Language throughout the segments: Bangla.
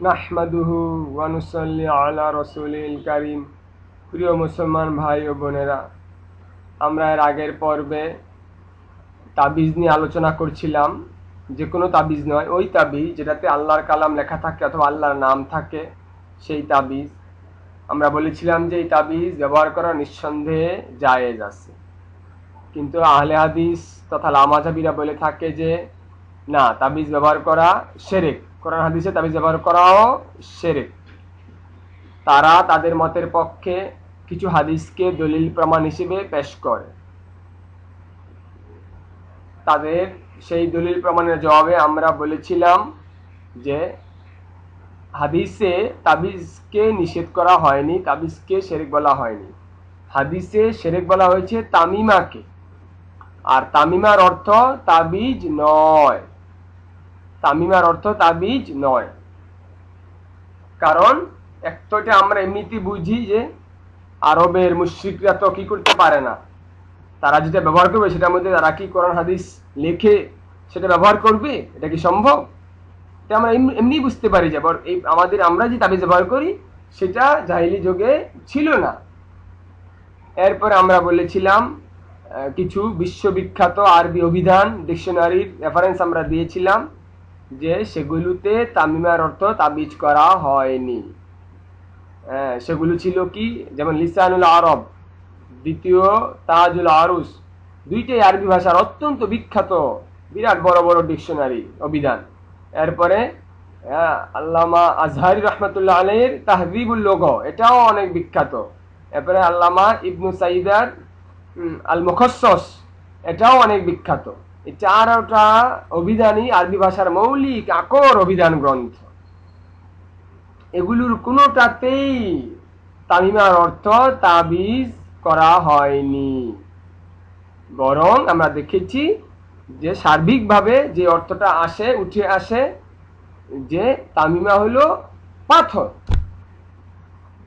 নাহমাদুহু ওয়ানুসল্লি আলা রসুলিল কারিম। প্রিয় মুসলমান ভাই ও বোনেরা, আমরা এর আগের পর্বে তাবিজ নিয়ে আলোচনা করছিলাম। যে কোনো তাবিজ নয়, ওই তাবিজ যেটাতে আল্লাহর কালাম লেখা থাকে অথবা আল্লাহর নাম থাকে, সেই তাবিজ। আমরা বলেছিলাম যে এই তাবিজ ব্যবহার করা নিঃসন্দেহে জায়েজ আছে। কিন্তু আহলে হাদিস তথা লামাজাবিরা বলে থাকে যে, না, তাবিজ ব্যবহার করা সেরেক। কোরআন হাদিসে তাবিজ ব্যবহার করাও সেরেক। তারা তাদের মতের পক্ষে কিছু হাদিসকে দলিল প্রমাণ হিসেবে পেশ করে। তাদের সেই দলিল প্রমাণের জবাবে আমরা বলেছিলাম যে হাদিসে তাবিজকে নিষেধ করা হয়নি, তাবিজকে সেরেক বলা হয়নি। হাদিসে সেরেক বলা হয়েছে তামিমাকে। আর তামিমার অর্থ তাবিজ নয়। তামিমার অর্থ তাবিজ নয়। কারণ এক তো এটা আমরা এমনিতে বুঝি যে আরবের মুশ্রিকরা তো কি করতে পারে না। তারা যেটা ব্যবহার করবে সেটার মধ্যে তারা কি কোরআন, হাদিস লেখে সেটা ব্যবহার করবে? এটা কি সম্ভব? এটা আমরা এমনি বুঝতে পারি যে এই আমাদের আমরা যে তাবিজ ব্যবহার করি সেটা জাহিলি যুগে ছিল না। এরপরে আমরা বলেছিলাম কিছু বিশ্ববিখ্যাত আরবি অভিধান, ডিকশনারির রেফারেন্স আমরা দিয়েছিলাম। যে সেগুলোতে তামিমার অর্থ তাবিজ করা হয়নি। হ্যাঁ সেগুলো ছিল কি? যেমন লিসানুল আরব, দ্বিতীয় তাজুল আরুস, দুইটাই আরবি ভাষার অত্যন্ত বিখ্যাত, বিরাট বড় বড় ডিকশনারি অভিধান। এরপরে আল্লামা আজহারি রহমতুল্লাহ আলহের তাহবিবুল লোগ, এটাও অনেক বিখ্যাত। এরপরে আল্লামা ইবনু সাইদার আল মুখসস, এটাও অনেক বিখ্যাত। এই চারটা অভিধানই আরবি ভাষার মৌলিক আকর অভিধান গ্রন্থ। এগুলোর কোনোটাতেই তামিমার অর্থ তাবিজ করা হয়নি। বরং আমরা দেখেছি যে সার্বিকভাবে যে অর্থটা আসে, উঠে আসে, যে তামিমা হলো পাথর,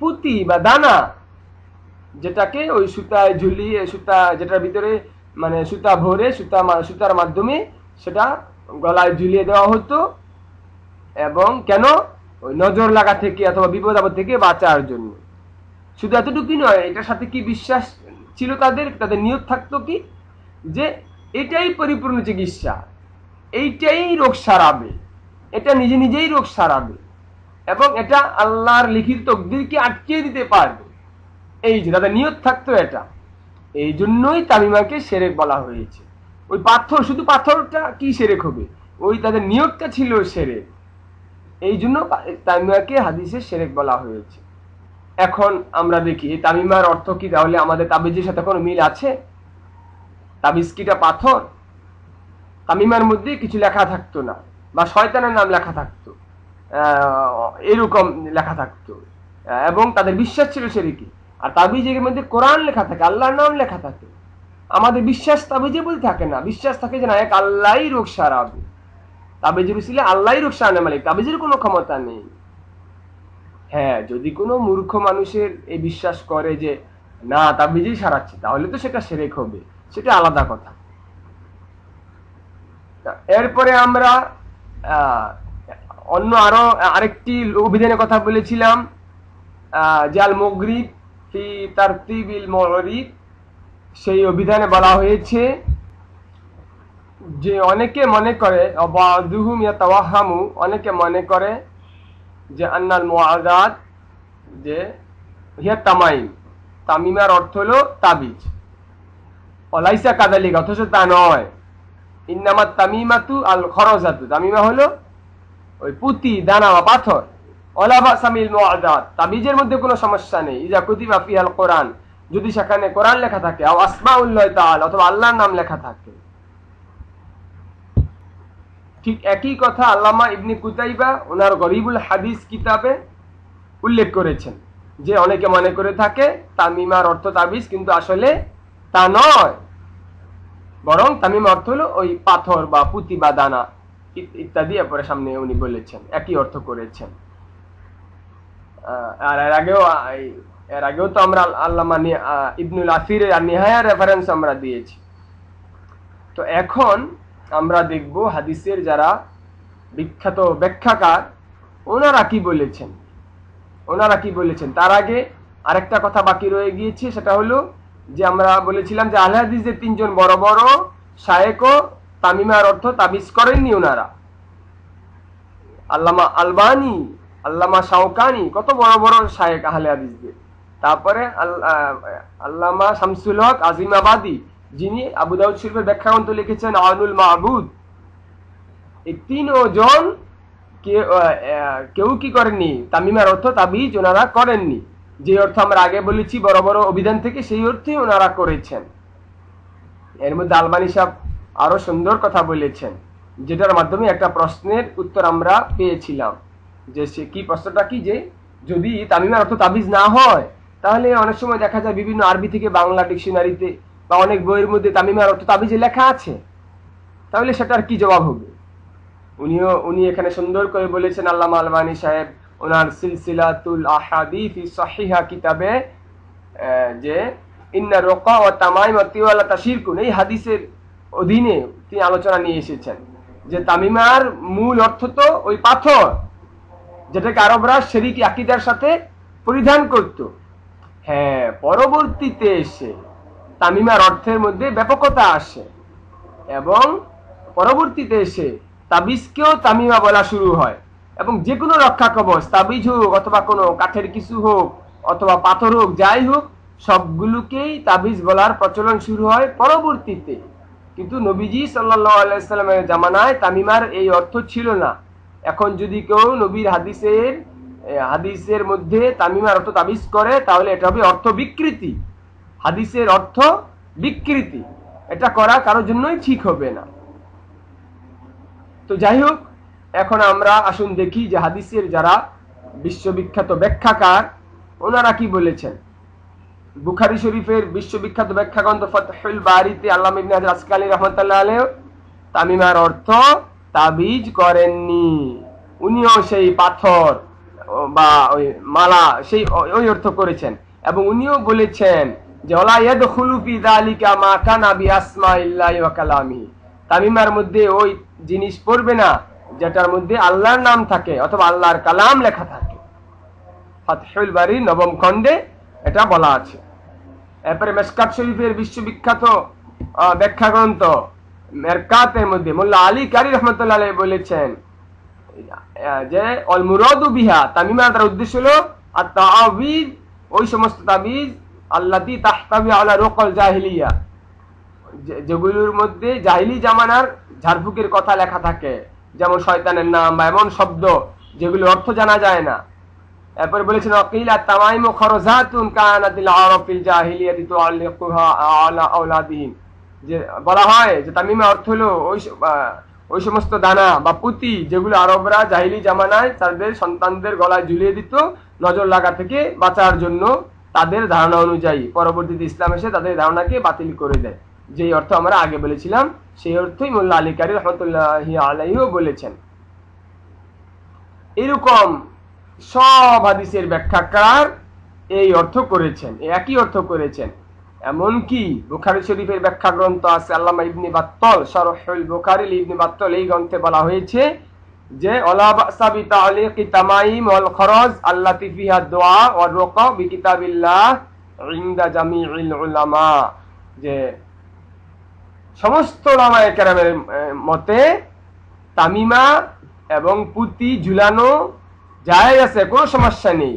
পুঁতি বা দানা, যেটাকে ওই সুতায় ঝুলিয়ে, সুতা যেটার ভিতরে মানে সুতা ভরে, সুতা সুতার মাধ্যমে সেটা গলায় ঝুলিয়ে দেওয়া হতো এবং কেন? ওই নজর লাগা থেকে অথবা বিপদ আপদ থেকে বাঁচার জন্য। শুধু এতটুকুই নয়, এটার সাথে কি বিশ্বাস ছিল তাদের? তাদের নিয়োগ থাকতো কি? যে এটাই পরিপূর্ণ চিকিৎসা, এইটাই রোগ সারাবে, এটা নিজে নিজেই রোগ সারাবে এবং এটা আল্লাহর লিখিত তকদিরকে আটকে দিতে পারবে। এই যে তাদের নিয়ত থাকতো এটা। এই জন্যই তামিমাকে সেরেক বলা হয়েছে। ওই পাথর, শুধু পাথরটা কি সেরেক হবে? ওই তাদের নিয়োগটা ছিল সেরেক। এই জন্য তামিমাকে হাদিসে সেরেক বলা হয়েছে। এখন আমরা দেখি, এই তামিমার অর্থ কি? তাহলে আমাদের তাবিজের সাথে কোনো মিল আছে? তাবিজ কিটা পাথর? তামিমার মধ্যে কিছু লেখা থাকতো না, বা শয়তানের নাম লেখা থাকতো। এরকম লেখা থাকতো। এবং তাদের বিশ্বাস ছিল সেরেকি। আর তাবিজের মধ্যে কোরআন লেখা থাকে, আল্লাহর নাম লেখা থাকে। আমাদের বিশ্বাস তাবিজে বলতে থাকে না। বিশ্বাস থাকে যে না, এক আল্লাহই রোগ সারাবে তাবিজের উসিলে আল্লাহই রোগ সারানো মালিক। তাবিজের কোনো ক্ষমতা নেই। হ্যাঁ যদি কোনো মূর্খ মানুষের এই বিশ্বাস করে যে, না, তাবিজেই সারাচ্ছে, তাহলে তো সেটা সেরেক হবে। সেটা আলাদা কথা। এরপরে আমরা অন্য আরও আরেকটি অভিধানের কথা বলেছিলাম জাল মগরিব ফি তারতিবিল মরিব সেই অভিধানে বলা হয়েছে যে অনেকে মনে করে অবাদুহুম ইয়াতাওয়াহামু, অনেকে মনে করে যে আন্নাল মুআদাত যে হিয়া তামাইম, তামিমার অর্থ হলো তাবিজ। অলাইসা কাদালিক অথচ তা নয়। ইন্নামাত তামিমাতু আল খরজাতু, তামিমা হলো ওই পুঁতি, দানা বা পাথর। তাবিজের মধ্যে কোনো সমস্যা নেই। ইজা কুতিবা ফিহাল কোরআন। যদি সেখানে কোরআন লেখা থাকে অথবা আল্লাহর নাম লেখা থাকে। ঠিক একই কথা আল্লামা ইবনি কুতাইবা, ওনার গরিবুল হাদিস কিতাবে উল্লেখ করেছেন। যে অনেকে মনে করে থাকে, তামিমার অর্থ তাবিজ, কিন্তু আসলে তা নয়। বরং তামিম অর্থ হলো ওই পাথর বা পুঁতি বা দানা ইত্যাদি, এরপরে সামনে উনি বলেছেন। একই অর্থ করেছেন। আর এর আগেও এর আগেও তো আমরা আল্লামা ইবনুল আসির নিহায়া রেফারেন্স আমরা দিয়েছি। তো এখন আমরা দেখব হাদিসের যারা বিখ্যাত ব্যাখ্যাকার, ওনারা কি বলেছেন? ওনারা কি বলেছেন? তার আগে আরেকটা কথা বাকি রয়ে গিয়েছে, সেটা হলো যে আমরা বলেছিলাম যে আহলে হাদিসের তিনজন বড় বড় শায়েকও তামিমার অর্থ তাবিজ করেননি ওনারা। আল্লামা আলবানি আল্লামা শাওকানি কত বড় বড় শায়েক আহলে হাদিসদের তারপরে আল- আল্লামা শামসুল হক আজিমাবাদী যিনি আবু দাউদ শরীফের ব্যাখ্যাগ্রন্থ লিখেছেন আনুল মাহবুদ এই আহ, আহ, কেউ কি করেননি? তামিমার অর্থ তাবিজ ওনারা করেননি। যে অর্থ আমরা আগে বলেছি বড় বড় অভিধান থেকে সেই অর্থে ওনারা করেছেন। এর মধ্যে আলবানি সাহেব আরও সুন্দর কথা বলেছেন যেটার মাধ্যমে একটা প্রশ্নের উত্তর আমরা পেয়েছিলাম। যে সে কি প্রশ্নটা কি যে যদি তামিমার অর্থ তাবিজ না হয়, তাহলে অনেক সময় দেখা যায় বিভিন্ন আরবি থেকে বাংলা ডিকশনারিতে বা অনেক বইয়ের মধ্যে তামিমার অর্থ তাবিজে লেখা আছে। তাহলে সেটার কি জবাব হবে? উনিও, উনি এখানে সুন্দর করে বলেছেন, আল্লামা আলমানি সাহেব ওনার সিলসিলাতুল আহাদিফ সহিহা কিতাবে যে ইন্না রোকা ও তামাইম তিওয়ালা তাশিরকুন, এই হাদিসের অধীনে তিনি আলোচনা নিয়ে এসেছেন যে তামিমার মূল অর্থ তো ওই পাথর। যেটাকে আরবরা শেরিক আকিদার সাথে পরিধান করত। হ্যাঁ পরবর্তীতে এসে তামিমার অর্থের মধ্যে ব্যাপকতা আসে এবং পরবর্তীতে এসে তাবিজকেও তামিমা বলা শুরু হয় এবং যে কোনো রক্ষা কবচ, তাবিজ হোক অথবা কোনো কাঠের কিছু হোক অথবা পাথর হোক, যাই হোক, সবগুলোকেই তাবিজ বলার প্রচলন শুরু হয় পরবর্তীতে। কিন্তু নবীজি সাল্লাহ আলাইসাল্লামের জামানায় তামিমার এই অর্থ ছিল না। এখন যদি কেউ নবীর হাদিসের হাদিসের মধ্যে তামিমার অর্থ তাবিজ করে, তাহলে এটা হবে অর্থ বিকৃতি। হাদিসের অর্থ বিকৃতি। এটা করা কারোর জন্যই ঠিক হবে না। তো যাই হোক, এখন আমরা আসুন দেখি যে হাদিসের যারা বিশ্ববিখ্যাত ব্যাখ্যাকার, ওনারা কি বলেছেন? বুখারি শরীফের বিশ্ববিখ্যাত ব্যাখ্যাগ্রন্থ ফতহুল বারিতে আল্লাহ ইবনে হাজার আসকালী রহমতুল্লাহ আলাইহ, তামিমার অর্থ তাবিজ করেননি। উনিও সেই পাথর বা ওই মালা সেই ওই অর্থ করেছেন। এবং উনিও বলেছেন যে যালিকা মা কানা বি আসমাইল্লাহি ওয়া তামিমার মধ্যে ওই জিনিস পড়বে না, যেটার মধ্যে আল্লাহর নাম থাকে অথবা আল্লাহর কালাম লেখা থাকে। ফাতহুল নবম খণ্ডে এটা বলা আছে। এরপরে মেসকাত শরীফের বিশ্ববিখ্যাত ব্যাখ্যা গ্রন্থ মেরকাতের মধ্যে মোল্লা আলী কারি রহমতুল্লাহ বলেছেন, যে অল মুরাদু বিহা তামিমা তার উদ্দেশ্য হলো আর তাবিজ ওই সমস্ত তাবিজ, আল্লাতি তাহতাবি আলা রোকল জাহিলিয়া। যেগুলোর মধ্যে জাহিলি জামানার ঝাড়ফুকের কথা লেখা থাকে, যেমন শয়তানের নাম বা এমন শব্দ যেগুলো অর্থ জানা যায় না। এরপরে বলেছেন অকিলা তামাইমু খরজাতুন কানাতিল আরাফিল জাহিলিয়াতি তুআল্লিকুহা আলা আওলাদিহিম। যে বলা হয় যে তামিমা অর্থ হলো ওই ওই সমস্ত দানা বা পুঁতি যেগুলো আরবরা জাহিলি জামানায় তাদের সন্তানদের গলায় ঝুলিয়ে দিত, নজর লাগা থেকে বাঁচার জন্য তাদের ধারণা অনুযায়ী। পরবর্তীতে ইসলাম এসে তাদের ধারণাকে বাতিল করে দেয়। যেই অর্থ আমরা আগে বলেছিলাম, সেই অর্থই মোল্লা আলী কারি রহমতুল্লাহ আলাইও বলেছেন। এরকম সব হাদিসের ব্যাখ্যাকার এই অর্থ করেছেন একই অর্থ করেছেন। এমনকি বুখারি শরীফের ব্যাখ্যা গ্রন্থ আছে আল্লামা ইবনি বাত্তল সরহুল বুখারি ইবনি বাত্তল এই গ্রন্থে বলা হয়েছে যে তামাইম ওয়াল খরজ আল্লাতি ফিহা দোয়া ওয়া রুকা বি কিতাবিল্লাহ ইনদা জামিউল উলামা। যে, সমস্ত ওলামায়ে কেরামের মতে তামিমা এবং পুঁতি, ঝুলানো যায় আছে, কোনো সমস্যা নেই।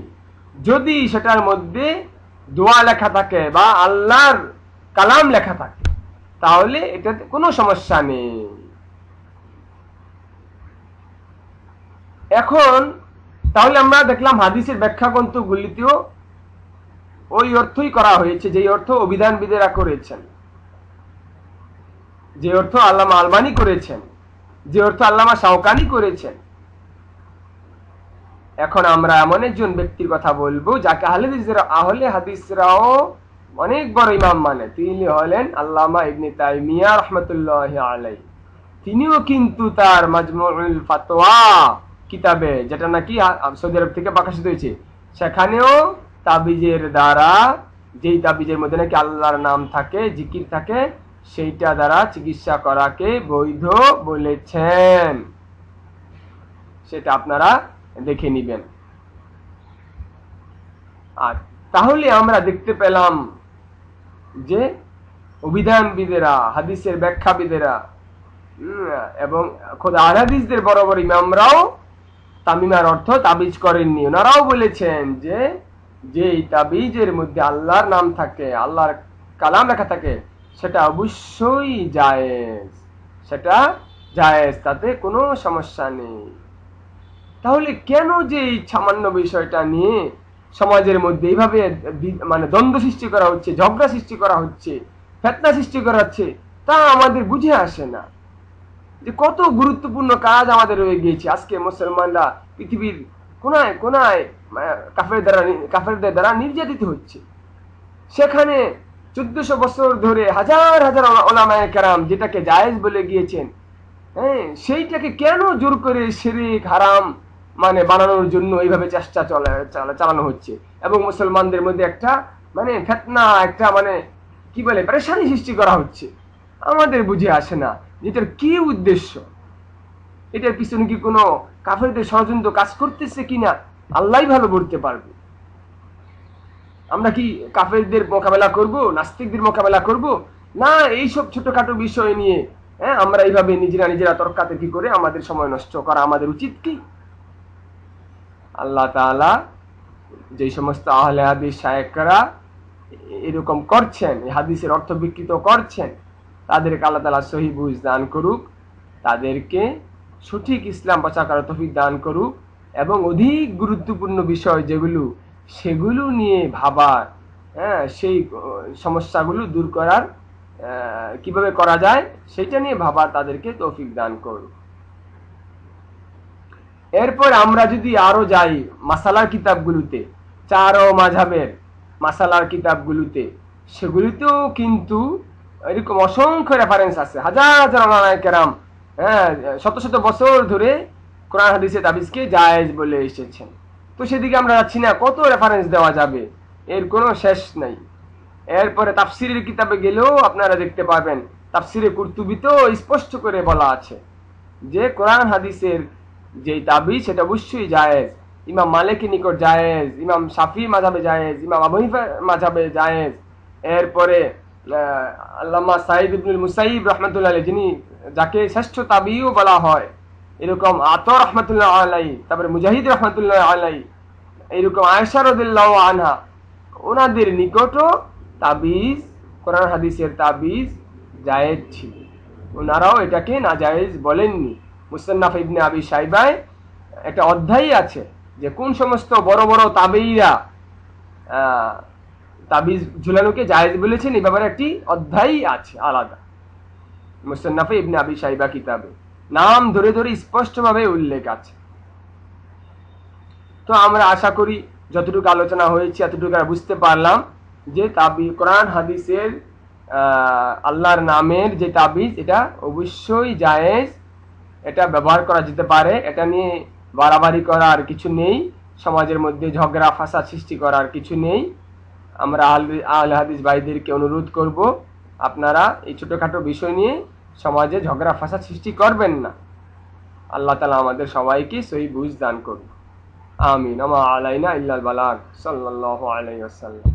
যদি সেটার মধ্যে দোয়া লেখা থাকে বা আল্লাহর কালাম লেখা থাকে, তাহলে এটাতে কোনো সমস্যা নেই। এখন তাহলে আমরা দেখলাম হাদিসের ব্যাখ্যা গ্রন্থগুলিতেও ওই অর্থই করা হয়েছে, যেই অর্থ অভিধানবিদেরা করেছেন। যে অর্থ আল্লামা আলবানি করেছেন, যে অর্থ আল্লামা শাওকানি করেছেন এখন আমরা এমন একজন ব্যক্তির কথা বলব, যাকে আহলে আহলে হাদিসরাও অনেক বড় ইমাম মানে। তিনি হলেন আল্লামা ইবনে তাইমিয়া রহমতুল্লাহ আলাই তিনিও কিন্তু তার মাজমুল ফাতোয়া কিতাবে, যেটা নাকি সৌদি আরব থেকে প্রকাশিত হয়েছে। সেখানেও তাবিজের দ্বারা, যেই তাবিজের মধ্যে নাকি আল্লাহর নাম থাকে, জিকির থাকে, সেইটা দ্বারা চিকিৎসা করাকে বৈধ বলেছেন। সেটা আপনারা দেখে নিবেন। আর তাহলে আমরা দেখতে পেলাম যে অভিধানবিদেরা, হাদিসের ব্যাখ্যাবিদেরা এবং খোদ আহাদিসদের বড় ইমামরাও তামিমার অর্থ তাবিজ করেননি। ওনারাও বলেছেন যে যে তাবিজের মধ্যে আল্লাহর নাম থাকে, আল্লাহর কালাম লেখা থাকে, সেটা অবশ্যই জায়েজ। সেটা জায়েজ, তাতে কোনো সমস্যা নেই। তাহলে কেন যে এই সামান্য বিষয়টা নিয়ে সমাজের মধ্যে এইভাবে মানে দ্বন্দ্ব সৃষ্টি করা হচ্ছে, ঝগড়া সৃষ্টি করা হচ্ছে, ফেতনা সৃষ্টি করা হচ্ছে, তা আমাদের বুঝে আসে না। যে কত গুরুত্বপূর্ণ কাজ আমাদের রয়ে গিয়েছে। আজকে মুসলমানরা পৃথিবীর কোনায় কোনায় কাফের দ্বারা কাফেরদের দ্বারা নির্যাতিত হচ্ছে। সেখানে চোদ্দশো বছর ধরে হাজার হাজার ওলামায় কারাম যেটাকে জায়েজ বলে গিয়েছেন হ্যাঁ সেইটাকে কেন জোর করে শিরিক, হারাম মানে বানানোর জন্য এইভাবে চেষ্টা চলে, চালা- চালানো হচ্ছে। এবং মুসলমানদের মধ্যে একটা মানে ফেতনা, একটা মানে কি বলে, পরেশানি সৃষ্টি করা হচ্ছে। আমাদের বুঝে আসে না এটার কি উদ্দেশ্য। এটার পিছনে কি কোনো কাফেরদের ষড়যন্ত্র কাজ করতেছে কিনা, আল্লাহ ভালো বলতে পারবে। আমরা কি কাফেরদের মোকাবেলা করব, নাস্তিকদের মোকাবেলা করব? না, এইসব ছোটখাটো বিষয় নিয়ে হ্যাঁ আমরা এইভাবে নিজেরা নিজেরা তর্কাতর্কি করে আমাদের সময় নষ্ট করা আমাদের উচিত কি? আল্লাহ তাআলা যে সমস্ত আহলে হাদিস শায়েকরা এরকম করছেন হাদিসের অর্থ বিকৃত করছেন, তাদেরকে আল্লাহ তাআলা সহি বুঝ দান করুক, তাদেরকে সঠিক ইসলাম প্রচার করার তৌফিক দান করুক এবং অধিক গুরুত্বপূর্ণ বিষয় যেগুলো, সেগুলো নিয়ে ভাবার হ্যাঁ সেই সমস্যাগুলো দূর করার কীভাবে করা যায়, সেটা নিয়ে ভাবার তাদেরকে তৌফিক দান করুক। এরপর আমরা যদি আরও যাই মাসালার কিতাবগুলোতে, চার ও মাঝাবের মাসালার কিতাবগুলোতে, সেগুলিতেও কিন্তু এরকম অসংখ্য রেফারেন্স আছে। হাজার হাজার ওলামায়ে কেরাম হ্যাঁ শত শত বছর ধরে কোরআন হাদিসে তাবিজকে জায়েজ বলে এসেছেন। তো সেদিকে আমরা যাচ্ছি না, কত রেফারেন্স দেওয়া যাবে, এর কোনো শেষ নাই। এরপরে তাফসিরের কিতাবে গেলেও আপনারা দেখতে পাবেন, তাফসিরে কুর্তুবিতেও স্পষ্ট করে বলা আছে যে কোরআন হাদিসের যে তাবিজ, সেটা অবশ্যই জায়েজ। ইমাম মালিকের নিকট জায়েজ, ইমাম শাফি মাঝাবে জায়েজ, ইমাম আবু মাঝাবে জায়েজ। এরপরে আল্লামা সাইদ ইবনুল মুসাইব রহমতুল্লাহ যিনি যাকে শ্রেষ্ঠ তাবিও বলা হয়, এরকম আতর রহমতুল্লাহ আলাই তারপরে মুজাহিদ রহমতুল্লাহ আলাই এরকম আয়সা আনহা, ওনাদের নিকটও তাবিজ, কোরআন হাদিসের তাবিজ জায়েজ ছিল। ওনারাও এটাকে না জায়েজ বলেননি। মুসান্নাফ ইবনে আবি সাইবায় একটা অধ্যায় আছে যে কোন সমস্ত বড় বড় তাবেইরা তাবিজ ঝুলানোকে জায়েজ বলেছেন, এই ব্যাপারে একটি অধ্যায় আছে আলাদা। মুসান্নাফে ইবনে আবি সাইবা কিতাবে। নাম ধরে ধরে স্পষ্টভাবে উল্লেখ আছে। তো আমরা আশা করি যতটুকু আলোচনা হয়েছে, এতটুকু বুঝতে পারলাম যে তাবি, কোরআন, হাদিসের আল্লাহর নামের যে তাবিজ, এটা অবশ্যই জায়েজ এটা ব্যবহার করা যেতে পারে। এটা নিয়ে বাড়াবাড়ি করার কিছু নেই। সমাজের মধ্যে ঝগড়া ফাসাদ সৃষ্টি করার কিছু নেই। আমরা আল হাদিস ভাইদেরকে অনুরোধ করব, আপনারা এই ছোটোখাটো বিষয় নিয়ে সমাজে ঝগড়া ফাসাদ সৃষ্টি করবেন না। আল্লাহ তালা আমাদের সবাইকে সহি বুঝ দান করুন আমিন। আমা আলাইনা ইল্লাল বালাগ। সাল্লাল্লাহু আলাইহি ওয়াসাল্লাম।